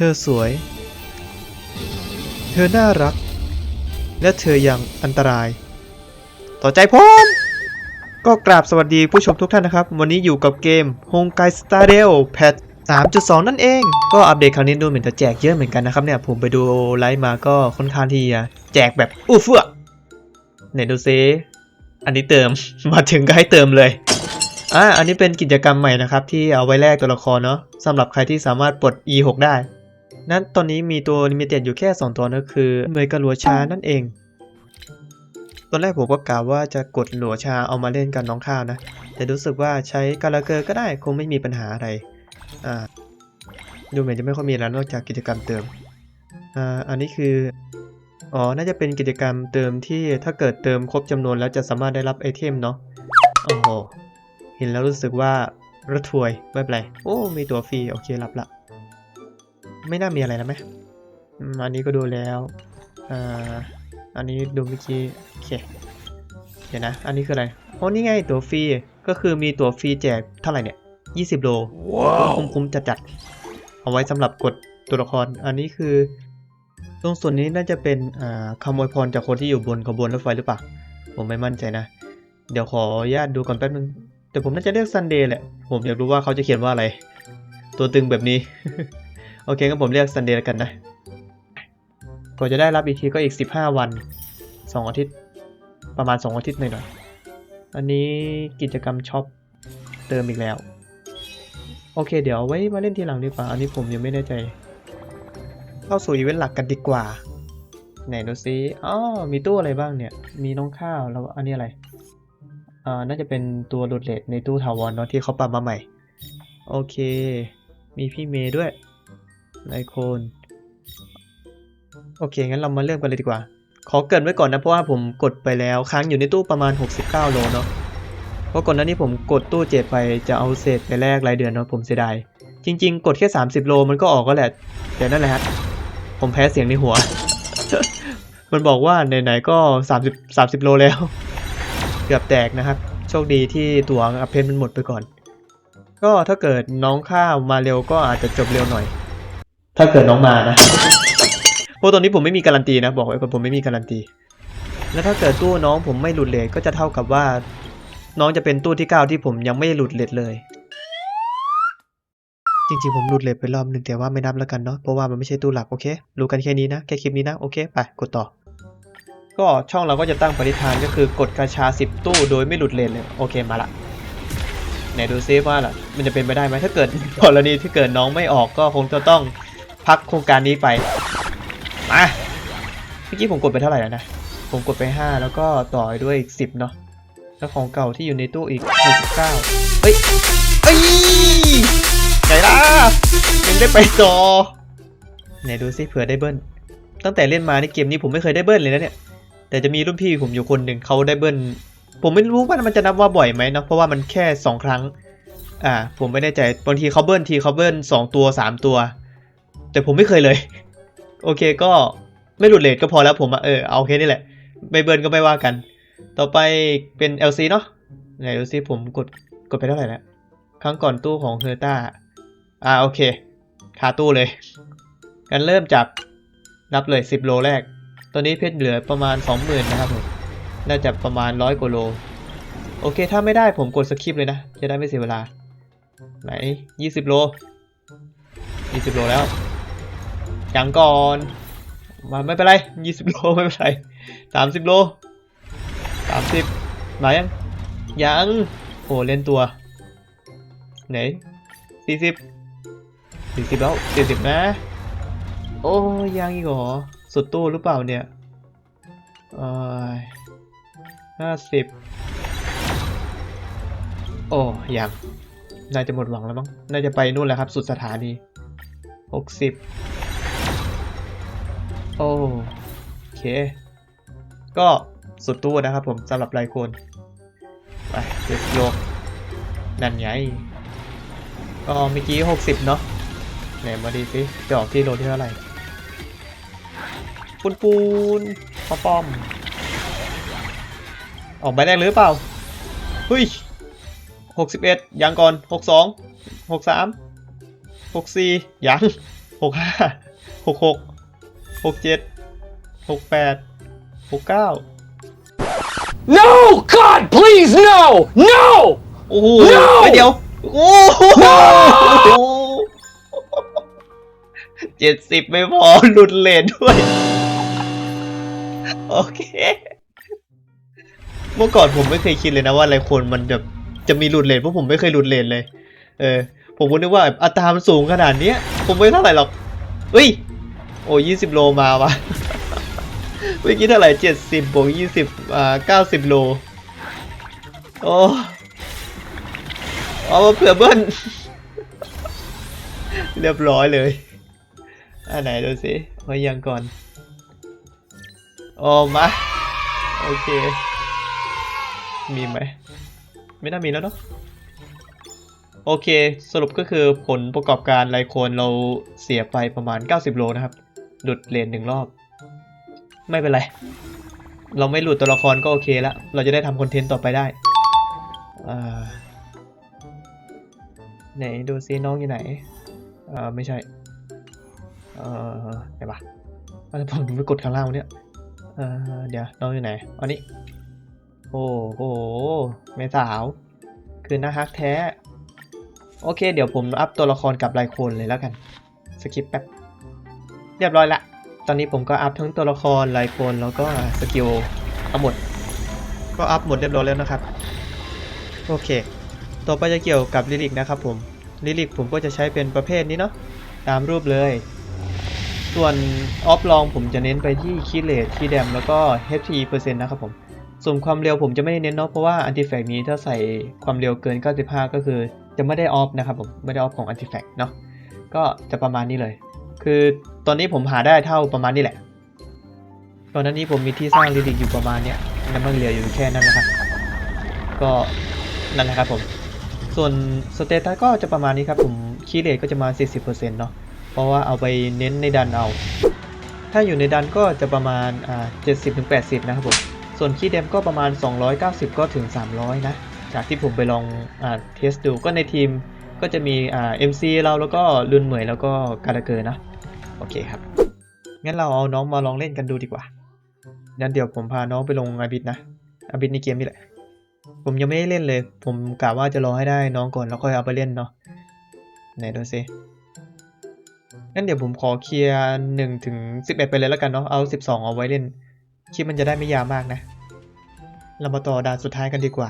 ธอสวย เธอน่ารัก และเธอยังอันตราย ต่อใจผมก็กราบสวัสดีผู้ชมทุกท่านนะครับ วันนี้อยู่กับเกม h o n g a i Star r a i l แพท3.2 นั่นเอง ก็อัปเดตครั้งนี้ดูเหมือนจะแจกเยอะเหมือนกันนะครับเนี่ย ผมไปดูไลฟ์มาก็ค่อนข้างที่จะแจกแบบอู้เฟื่อไหนดูซิอันนี้เติม มาถึงก็ให้เติมเลยอ่าอันนี้เป็นกิจกรรมใหม่นะครับ ที่เอาไว้แลกตัวละครเนาะสำหรับใครที่สามารถปลด E6 ได้ นั้นตอนนี้มีตัวลิมิเต็ดอยู่แค่ 2 ตัวนั่นคือเมยกับหลัวชานั่นเอง ตอนแรกผมก็กล่าวว่าจะกดหลัวชาเอามาเล่นกับน้องข้าวนะ แต่รู้สึกว่าใช้กาลาเกอร์ก็ได้คงไม่มีปัญหาอะไร อ่า ดูเหมือนจะไม่ค่อยมีแล้วนอกจากกิจกรรมเติม อ่า อันนี้คือ อ๋อ น่าจะเป็นกิจกรรมเติมที่ถ้าเกิดเติมครบจำนวนแล้วจะสามารถได้รับไอเทมเนาะ โอ้โห เห็นแล้วรู้สึกว่าระทวยไม่เป็นไร โอ้ มีตัวฟรี โอเครับละ ไม่น่ามีอะไรแล้วไหมอืมอันนี้ก็ดูแล้วอ่าอันนี้ดูเมื่อกี้โอเคเดี๋ยวนะ อันนี้คืออะไรโอ้นี่ไงตัวฟรี ก็คือมีตัวฟรีแจกเท่าไหร่เนี่ย 20 โลว้าวคุ้มๆจัดๆเอาไว้สำหรับกดตัวละคร อันนี้คือ ตรงส่วนนี้น่าจะเป็นอ่าคำอวยพรจากคนที่อยู่บนขบวนรถไฟหรือเปล่า ผมไม่มั่นใจนะ เดี๋ยวขออนุญาตดูก่อนแป๊บนึง แต่ผมน่าจะเรียกซันเดย์แหละ ผมอยากรู้ว่าเขาจะเขียนว่าอะไร ตัวตึงแบบนี้โอเคงั้นผมเรียกซันเดย์แล้วกันนะกว่าจะได้รับอีกทีก็อีก 15 วัน 2 อาทิตย์ ประมาณ 2 อาทิตย์หน่อยๆอันนี้กิจกรรมช็อปเติมอีกแล้ว โอเค เดี๋ยวไว้มาเล่นทีหลังดีกว่า อันนี้ผมยังไม่แน่ใจ เข้าสู่อีเวนต์หลักกันดีกว่า ไหนดูซิอ๋อมีตู้อะไรบ้างเนี่ย มีน้องข้าวแล้วอันนี้อะไรอ่าน่าจะเป็นตัวหลุดเลทในตู้ถาวรเนาะที่เขาปรับมาใหม่ โอเค มีพี่เมย์ด้วย ไลโคนโอเค งั้นเรามาเริ่มกันเลยดีกว่า ขอเกินไว้ก่อนนะ เพราะว่าผมกดไปแล้ว ค้างอยู่ในตู้ประมาณ 69 โลเนาะเพราะก่อนหน้านี้ผมกดตู้เจ็ดไปจะเอาเศษไปแลกรายเดือนเนาะผมเสียดาย จริง ๆ กดแค่ 30 โลมันก็ออกก็แหละ แต่นั่นแหละฮะ ผมแพ้เสียงในหัว มันบอกว่าไหนๆก็ 30 30 โลแล้ว เกือบแตกนะครับ โชคดีที่ตัวอัพเพนมันหมดไปก่อน ก็ถ้าเกิดน้องข้าวมาเร็วก็อาจจะจบเร็วหน่อย ถ้าเกิดน้องมานะเพราะตอนนี้ผมไม่มีการันตีนะบอกไว้ก่อนผมไม่มีการันตี แล้วถ้าเกิดตู้น้องผมไม่หลุดเลทก็จะเท่ากับว่า น้องจะเป็นตู้ที่เก้าที่ผมยังไม่หลุดเลทเลย จริงๆ ผมหลุดเลทไปรอบหนึ่งแต่ว่าไม่นับแล้วกันเนาะเพราะว่ามันไม่ใช่ตู้หลักโอเครู้กันแค่นี้นะแค่คลิปนี้นะโอเคไปกดต่อ ก็ช่องเราก็จะตั้งปณิธานก็คือกดกาชา 10 ตู้โดยไม่หลุดเลนเลยโอเคมาละไหนดูซิว่าล่ะมันจะเป็นไปได้ไหมถ้าเกิดกรณีที่เกิดน้องไม่ออกก็คงจะต้อง พักโครงการนี้ไปมาเมื่อกี้ผมกดไปเท่าไหร่แล้วนะ ผมกดไป 5 แล้วก็ต่อด้วยอีก 10 เนาะแล้วของเก่าที่อยู่ในตู้อีก69เฮ้ยเอ้ยไหนล่ะยังได้ไปต่อไหนดูซิเผื่อได้เบิ้ลตั้งแต่เล่นมาในเกมนี้ผมไม่เคยได้เบิ้ลเลยนะเนี่ยแต่จะมีรุ่นพี่ผมอยู่คนหนึ่งเขาได้เบิ้ลผมไม่รู้ว่ามันจะนับว่าบ่อยไหมเนาะเพราะว่ามันแค่สองครั้ง อ่า ผมไม่แน่ใจบางทีเขาเบิ้ลทีเขาเบิ้ลสองตัวสามตัว แต่ผมไม่เคยเลย โอเคก็ไม่หลุดเลทก็พอแล้วผมอเออเอาแค่นี้แหละไม่เบิ้ลก็ไม่ว่ากัน ต่อไปเป็น LC เนาะไหนดูซิผมกดกดไปเท่าไหร่แล้วครั้งก่อนตู้ของเฮอร์ต้าอ่าโอเคคาตู้เลยกันเริ่มจากนับเลย 10 โลแรก ตอนนี้เพชรเหลือประมาณ 20,000 นะครับผมน่าจะประมาณร้อยกว่าโล โอเค ถ้าไม่ได้ผมกดสคิปเลยนะ จะได้ไม่เสียเวลา ไหน 20 โล 20 โลแล้ว ยังก่อนมาไม่เป็นไร20โลไม่เป็นไร30โล30มายัง ยังโอ้เล่นตัว ไหน40 40แล้ว40นะ โอ้ยังอีกเหรอ สุดตู้หรือเปล่าเนี่ยเอ้ยห้าสิบโอ้ยังน่าจะหมดหวังแล้วมั้ง น่าจะไปนู่นแหละครับ สุดสถานีหกสิบ โอเค ก็สุดตู้นะครับผมสำหรับรายคนไปเจ็ดโลนั่นไงก็เมื่อกี้หกสิบเนาะไหนมาดีสิจะออกที่โลที่เท่าไหร่ปูนปูนป้อมป้อม ออกไปได้หรือเปล่าเฮ้ยหกสิบเอ็ดยังก่อนหกสองหกสามหกสี่ยังหก ห้าหกหกหกเจ็ดหกแปดหกเก้า No! God, please, no! No! โอ้โห No! เฮ้ยเดี๋ยว โอ้โหเจ็ดสิบไม่พอหลุดเลนด้วย โอเค เมื่อก่อนผมไม่เคยคิดเลยนะว่าอะไรคนมันจะจะมีหลุดเลนเพราะผมไม่เคยหลุดเลนเลย เออ ผมก็นึกว่าอัตรามันสูงขนาดเนี้ย ผมไม่เท่าไหร่หรอกเฮ้ยโอ้ยี่สิบโลมาวะเมื่อกี้เท่าไหร่เจ็ดสิบบวกยี่สิบอ่าเก้าสิบโล โอ้เอามาเผื่อเบิ้ลเรียบร้อยเลยอันไหนดูสิไว้ยังก่อนโอ้มา โอเค มีไหม ไม่น่ามีแล้วเนาะโอเค สรุปก็คือผลประกอบการรายคนเราเสียไปประมาณ 90 โลนะครับ หลุดเลนหนึ่งรอบ ไม่เป็นไร เราไม่หลุดตัวละครก็โอเคแล้ว เราจะได้ทำคอนเทนต์ต่อไปได้ไหนดูซิน้องอยู่ไหนอ่าไม่ใช่ เออไหนวะอะไรผมไปกดข้างล่างเนี่ยเออเดี๋ยวน้องอยู่ไหนอันนี้ โอ้โหแม่สาว คือน่าฮักแท้ โอเค เดี๋ยวผมอัพตัวละครกับรายคนเลยแล้วกัน สกิปแป๊บ เรียบร้อยละ ตอนนี้ผมก็อัพทั้งตัวละครรายคนแล้วก็สกิลเอาหมด ก็อัพหมดเรียบร้อยแล้วนะครับ โอเค ต่อไปจะเกี่ยวกับลิลิกนะครับผม ลิลิกผมก็จะใช้เป็นประเภทนี้เนาะ ตามรูปเลย ส่วนออฟลองผมจะเน้นไปที่คีเลตคีแดมแล้วก็ HP เปอร์เซ็นต์นะครับผม ส่วนความเร็วผมจะไม่ได้เน้นเนาะ เพราะว่าอันติแฟกนี้ถ้าใส่ความเร็วเกิน 95 ก็คือจะไม่ได้ออฟนะครับผม ไม่ได้ออฟของอันติแฟกเนาะ ก็จะประมาณนี้เลย คือ ตอนนี้ผมหาได้เท่าประมาณนี้แหละ ตอนนั้นนี้ผมมีที่สร้างลิลิกอยู่ประมาณเนี้ยน้ำมันเหลืออยู่แค่นั้นนะครับ ก็นั่นแหละครับผม ส่วนสเตตัสก็จะประมาณนี้ครับผมคีเลทก็จะมา 40%เนาะ เพราะว่าเอาไปเน้นในดันเอา ถ้าอยู่ในดันก็จะประมาณอ่า70-80 นะครับผม ส่วนคีเดมก็ประมาณ 290 ก็ถึง 300 นะ จากที่ผมไปลองอ่าเทสดูก็ในทีมก็จะมีอ่า MC เราแล้วก็ลุนเหมยแล้วก็กาลาเกอร์นะ โอเคครับ งั้นเราเอาน้องมาลองเล่นกันดูดีกว่างั้นเดี๋ยวผมพาน้องไปลงอาบิดนะอาบิดในเกมนี่แหละ ผมยังไม่ได้เล่นเลย ผมกะว่าจะรอให้ได้น้องก่อนแล้วค่อยเอาไปเล่นเนาะ ไหนดูซิงั้นเดี๋ยวผมขอเคลียร์หนึ่งถึงสิบเอ็ดไปเลยแล้วกันเนาะ เอาสิบสองเอาไว้เล่นคลิปมันจะได้ไม่ยาวมากนะ เรามาต่อด่านสุดท้ายกันดีกว่า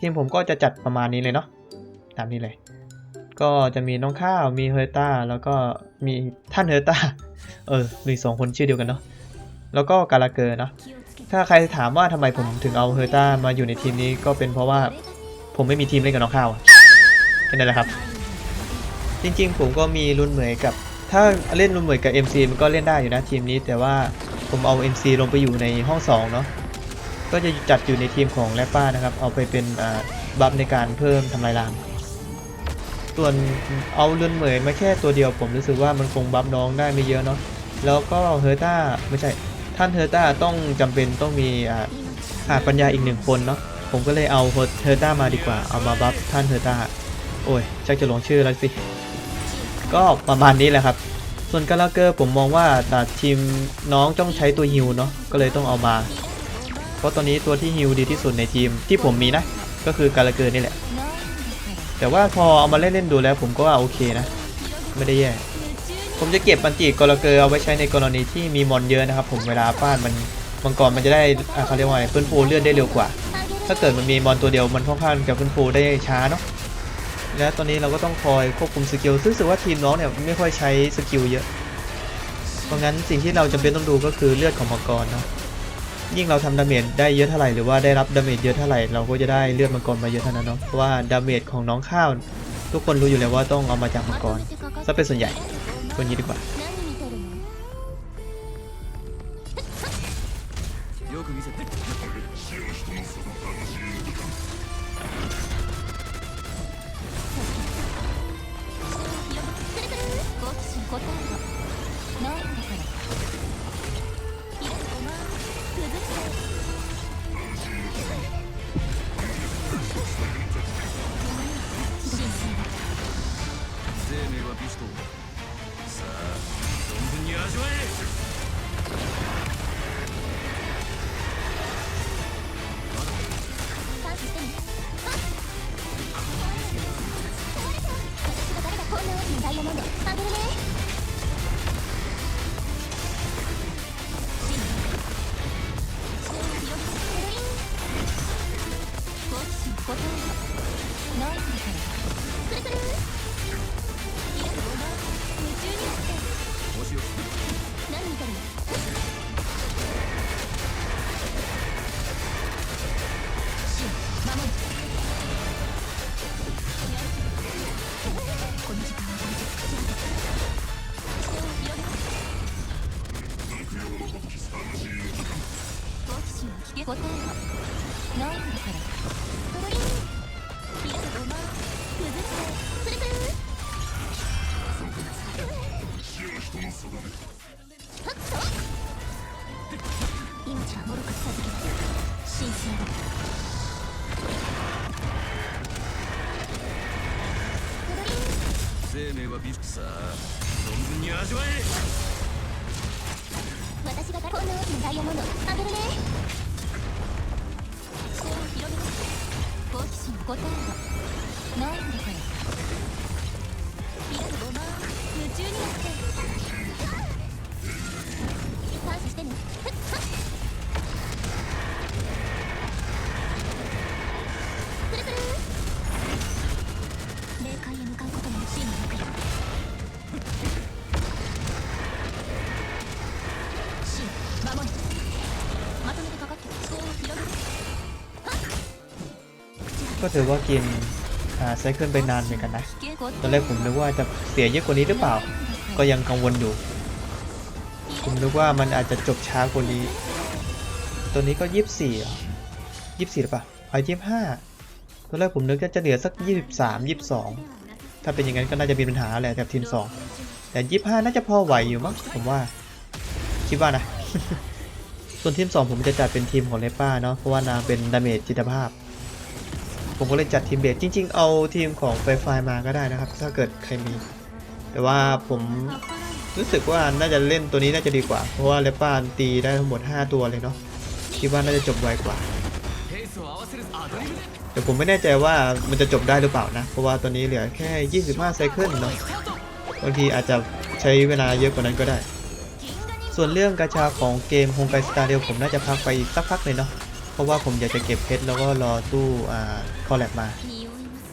ทีมผมก็จะจัดประมาณนี้เลยเนาะ ตามนี้เลย ก็จะมีน้องข้าวมีเฮอร์ต้าแล้วก็มีท่านเฮอร์ต้าเออมีสองคนชื่อเดียวกันเนาะแล้วก็กาลาเกอร์เนาะถ้าใครถามว่าทำไมผมถึงเอาเฮอร์ต้ามาอยู่ในทีมนี้ก็เป็นเพราะว่าผมไม่มีทีมเล่นกับน้องข้าวแค่นั้นแหละครับ จริงๆ ผมก็มีรุ่นเหมยกับ ถ้าเล่นรุ่นเหมยกับ MC มันก็เล่นได้อยู่นะทีมนี้ แต่ว่าผมเอา MC ลงไปอยู่ในห้อง2เนาะก็จะจัดอยู่ในทีมของแรปป้านะครับ เอาไปเป็นบัฟในการเพิ่มทำลายล้าง ส่วนเอาเรือนเหมยมาแค่ตัวเดียวผมรู้สึกว่ามันคงบัฟน้องได้ไม่เยอะเนาะแล้วก็เฮอร์ต้าไม่ใช่ท่านเฮอร์ต้าต้องจำเป็นต้องมีอ่าขาดปัญญาอีกหนึ่งคนเนาะผมก็เลยเอาเฮอร์ต้ามาดีกว่าเอามาบัฟท่านเฮอร์ต้าโอ้ยชักจะหลงชื่อแล้วสิก็ประมาณนี้แหละครับ ส่วนกาลาเกอร์ผมมองว่าแต่ทีมน้องต้องใช้ตัวฮิวเนาะก็เลยต้องเอามา เพราะตอนนี้ตัวที่ฮิวดีที่สุดในทีมที่ผมมีนะ ก็คือกาลาเกอร์นี่แหละ แต่ว่าพอเอามาเล่นเล่นๆดูแล้วผมก็ว่าโอเคนะ ไม่ได้แย่ ผมจะเก็บบันจิกาลาเกอร์เอาไว้ใช้ในกรณีที่มีมอนเยอะนะครับ ผมเวลาฟาดมันมังกรมันจะได้อ่าเขาเรียกว่าอะไรฟื้นฟูเลือดได้เร็วกว่า ถ้าเกิดมันมีมอนตัวเดียวมันค่อนข้างจะฟื้นฟูได้ช้าเนาะและตอนนี้เราก็ต้องคอยควบคุมสกิลซึ่งรู้สึกว่าทีมน้องเนี่ยไม่ค่อยใช้สกิลเยอะ เพราะงั้นสิ่งที่เราจำเป็นต้องดูก็คือเลือดของมังกรเนาะ ยิ่งเราทำดาเมจได้เยอะเท่าไหร่หรือว่าได้รับดาเมจเยอะเท่าไหร่เราก็จะได้เลือดมังกรมาเยอะเท่านั้นเนาะเพราะว่าดาเมจของน้องข้าว ทุกคนรู้อยู่แล้วว่าต้องเอามาจากมังกรซะเป็นส่วนใหญ่คนนี้ดีกว่า生命ダイヤモンドあげるね。答えはないんだからン崩れてっと命はもろく授け神聖だ生命はビさ存分に味わえ。私がこんな大きなダイヤモンドあげるね。好奇心答えはナイフだから開くごま夢中になって感謝してねふっはっくるくる霊界へ向かうことも真の役よシン守るまとめて ก็ถือว่ากินอ่าไซเคิลไปนานเหมือนกันนะ ตอนแรกผมนึกว่าจะเสียเยอะกว่านี้หรือเปล่า ก็ยังกังวลอยู่ ผมนึกว่ามันอาจจะจบช้ากว่านี้ ตัวนี้ก็ยี่สิบสี่ยี่สิบสี่หรือเปล่าเอายี่สิบห้าตอนแรกผมนึกว่าจะเหลือสักยี่สิบสามยี่สิบสองถ้าเป็นอย่างนั้นก็น่าจะมีปัญหาแหละกับทีมสองแต่ยี่สิบห้าน่าจะพอไหวอยู่มั้งผมว่า คิดว่านะ ส่วนทีมสองผมจะจัดเป็นทีมของเลป้าเนาะ เพราะว่านางเป็นดาเมจจิตภาพ ผมก็เลยจัดทีมเบสจริง ๆ เอาทีมของไฟไฟมาก็ได้นะครับ ถ้าเกิดใครมี แต่ว่าผมรู้สึกว่าน่าจะเล่นตัวนี้น่าจะดีกว่า เพราะว่าเลปานตีได้ทั้งหมด 5 ตัวเลยเนาะคิดว่าน่าจะจบไวกว่า แต่ผมไม่แน่ใจว่ามันจะจบได้หรือเปล่านะ เพราะว่าตอนนี้เหลือแค่ 25 ไซเคิลเนาะบางทีอาจจะใช้เวลาเยอะกว่านั้นก็ได้ ส่วนเรื่องกระชาของเกมโฮงไกสตาร์เดียวผมน่าจะพักไปสักพักเลยเนาะ ราะว่าผมอยากจะเก็บเพชรแล้วก็รอตู้อ่าคอแลบมา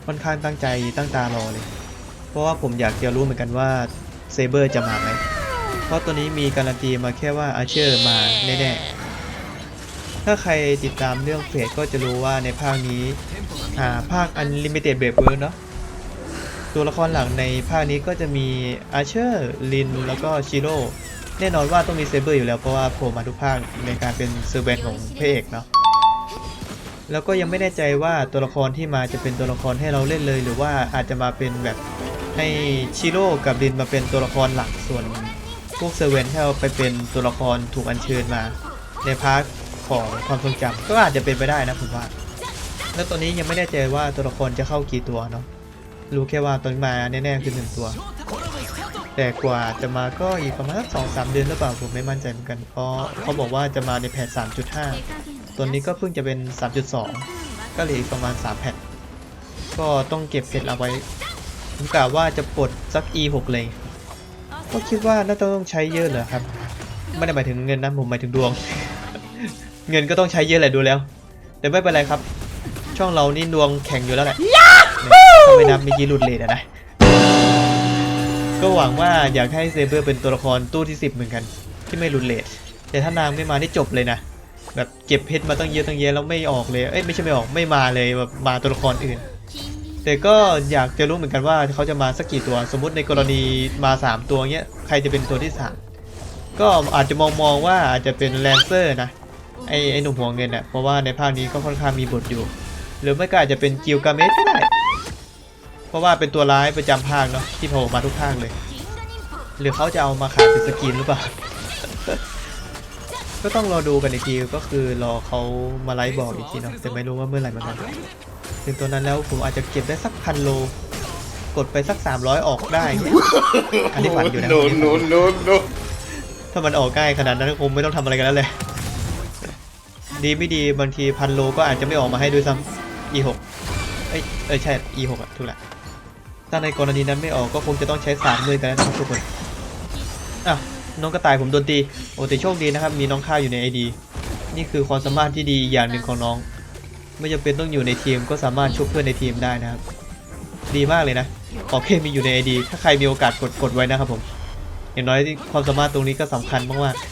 ค่อนข้างตั้งใจตั้งตารอเลย เพราะว่าผมอยากจะรู้เหมือนกันว่าเซเบอร์จะมาไหมเพราะตัวนี้มีการันตีมาแค่ว่าอาเชอร์มาแน่แน่ถ้าใครติดตามเรื่องเฟสก็จะรู้ว่าในภาคนี้อ่าภาคอันลิมิเต็ดเบรเบิร์เนาะตัวละครหลังในภาคนี้ก็จะมีอาเชอร์ลินแล้วก็ชิโร่แน่นอนว่าต้องมีเซเบอร์อยู่แล้วเพราะว่าโผล่มาทุกภาคในการเป็นเซอร์เบนของพระเอกเนาะ แล้วก็ยังไม่แน่ใจว่าตัวละครที่มาจะเป็นตัวละครให้เราเล่นเลย หรือว่าอาจจะมาเป็นแบบให้ชิโร่กับดินมาเป็นตัวละครหลักส่วนพวกเซเว่นให้เราไปเป็นตัวละครถูกอัญเชิญมา ในพาร์ทของความทรงจำก็อาจจะเป็นไปได้นะผมว่า แล้วตอนนี้ยังไม่แน่ใจว่าตัวละครจะเข้ากี่ตัวเนาะรู้แค่ว่าตอนนี้มาแน่ๆคือหนึ่งตัว แต่กว่าจะมาก็อีกประมาณสักสองสามเดือนหรือเปล่าผมไม่มั่นใจเหมือนกันเพราะเขาบอกว่าจะมาในแพท3.5 ตัวนี้ก็เพิ่งจะเป็น 3.2 ก็เหลืออีกประมาณ 3แผ่นก็ต้องเก็บเพชรเอาไว้ผมกะว่าจะปลดสัก E6 เลย ก็คิดว่าน่าจะต้องใช้เยอะเหรอครับ ไม่ได้หมายถึงเงินนะผมหมายถึงดวง เงินก็ต้องใช้เยอะแหละดูแล้ว แต่ไม่เป็นไรครับ ช่องเรานี่ดวงแข็งอยู่แล้วแหละเนี่ยถ้าไม่นับเมื่อกี้หลุดเลทอะนะ ก็หวังว่าอยากให้เซเบอร์เป็นตัวละครตู้ที่ 10 เหมือนกัน ที่ไม่หลุดเลทแต่ถ้านางไม่มานี่จบเลยนะ แบบเก็บเพชรมาตั้งเยอะตั้งเยอะแล้วไม่ออกเลย เอ้ยไม่ใช่ไม่ออกไม่มาเลยแบบมาตัวละครอื่น แต่ก็อยากจะรู้เหมือนกันว่าเขาจะมาสักกี่ตัว สมมุติในกรณีมา 3 ตัวเงี้ยใครจะเป็นตัวที่ 3 ก็อาจจะมองมองว่าอาจจะเป็นแลนเซอร์นะไอไอหนุ่มหัวเงินอะเพราะว่าในภาคนี้ก็ค่อนข้างมีบทอยู่ หรือไม่ก็อาจจะเป็นกิลกาเมสก็ได้ เพราะว่าเป็นตัวร้ายประจำภาคเนาะที่โผล่มาทุกภาคเลย หรือเขาจะเอามาขายเป็นสกินหรือเปล่า ก็ต้องรอดูกันอีกทีก็คือรอเขามาไลฟ์บอกอีกทีเนาะแต่ไม่รู้ว่าเมื่อไหร่เหมือนกันถึงตัวนั้นแล้วผมอาจจะเก็บได้สักพันโล กดไปสัก 300 ออกได้เนี่ยอันนี้ฝันอยู่นะ no, no, no, no. ถ้ามันออกง่ายขนาดนั้นก็คงไม่ต้องทำอะไรกันแล้วเลยดีไม่ดีบางทีพันโลก็อาจจะไม่ออกมาให้ด้วยซ้ำ E6 เอ้ยเอ้ยใช่ E6 อะถูกแหละถ้าในกรณีนั้นไม่ออกก็คงจะต้องใช้สามมือกันนะครับทุกคนอะ น้องกระต่ายผมโดนตีโอ้แต่โชคดีนะครับ มีน้องข้าวอยู่ในไอดีนี่คือความสามารถที่ดีอย่างหนึ่งของน้อง ไม่จำเป็นต้องอยู่ในทีมก็สามารถช่วยเพื่อนในทีมได้นะครับ ดีมากเลยนะขอแค่มีอยู่ในไอดีถ้าใครมีโอกาสกดกดไว้นะครับผมอย่างน้อยความสามารถตรงนี้ก็สำคัญมากๆ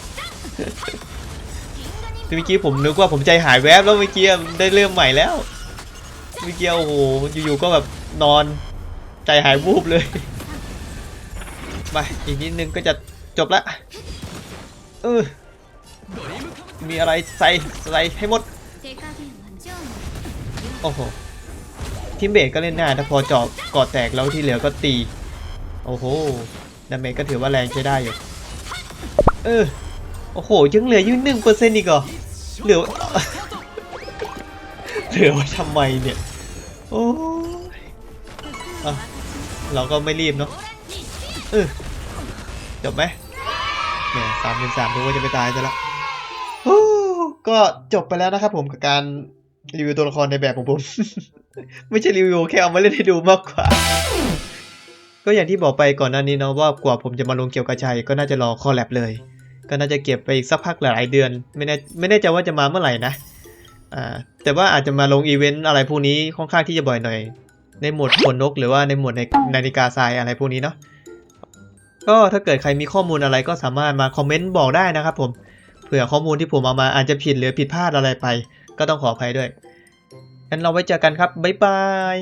เมื่อกี้ผมนึกว่าผมใจหายแวบแล้วเมื่อกี้ได้เริ่มใหม่แล้วเมื่อกี้โอ้โหอยู่ๆก็แบบนอนใจหายวูบเลยมาอีกนิดนึงก็จะ จบละเออมีอะไรใส่ใส่ให้หมด โอ้โหทีมเบสก็เล่นหน้าถ้าพอจอบกอดแตกแล้วที่เหลือก็ตี โอ้โหดาเมจก็ถือว่าแรงใช้ได้อยู่ เออ โอ้โห ยังเหลือยู่หนึ่งเปอร์เซนต์อีกเหรอ เหลือ เหลือไว้ทำไมเนี่ย โอ้เราก็ไม่รีบเนาะเออจบไหม เนี่ยสามเป็นสามดูว่าจะไปตายซะละก็จบไปแล้วนะครับผมกับการรีวิวตัวละครในแบบของผม ไม่ใช่รีวิวแค่เอามาเล่นให้ดูมากกว่า ก็อย่างที่บอกไปก่อนหน้านี้เนาะว่ากว่าผมจะมาลงเกี่ยวกับชัยก็น่าจะรอคอแลบเลย ก็น่าจะเก็บไปอีกสักพักหลายเดือน ไม่แน่ไม่แน่ใจว่าจะมาเมื่อไหร่นะอ่าแต่ว่าอาจจะมาลงอีเวนต์อะไรพวกนี้ค่อนข้างที่จะบ่อยหน่อย ในหมวดขนนกหรือว่าในหมวดในนาฬิกาทรายอะไรพวกนี้เนาะ ก็ถ้าเกิดใครมีข้อมูลอะไรก็สามารถมาคอมเมนต์บอกได้นะครับผมเผื่อข้อมูลที่ผมเอามาอาจจะผิดหรือผิดพลาดอะไรไป ก็ต้องขออภัยด้วยงั้นเราไว้เจอกันครับบ๊ายบาย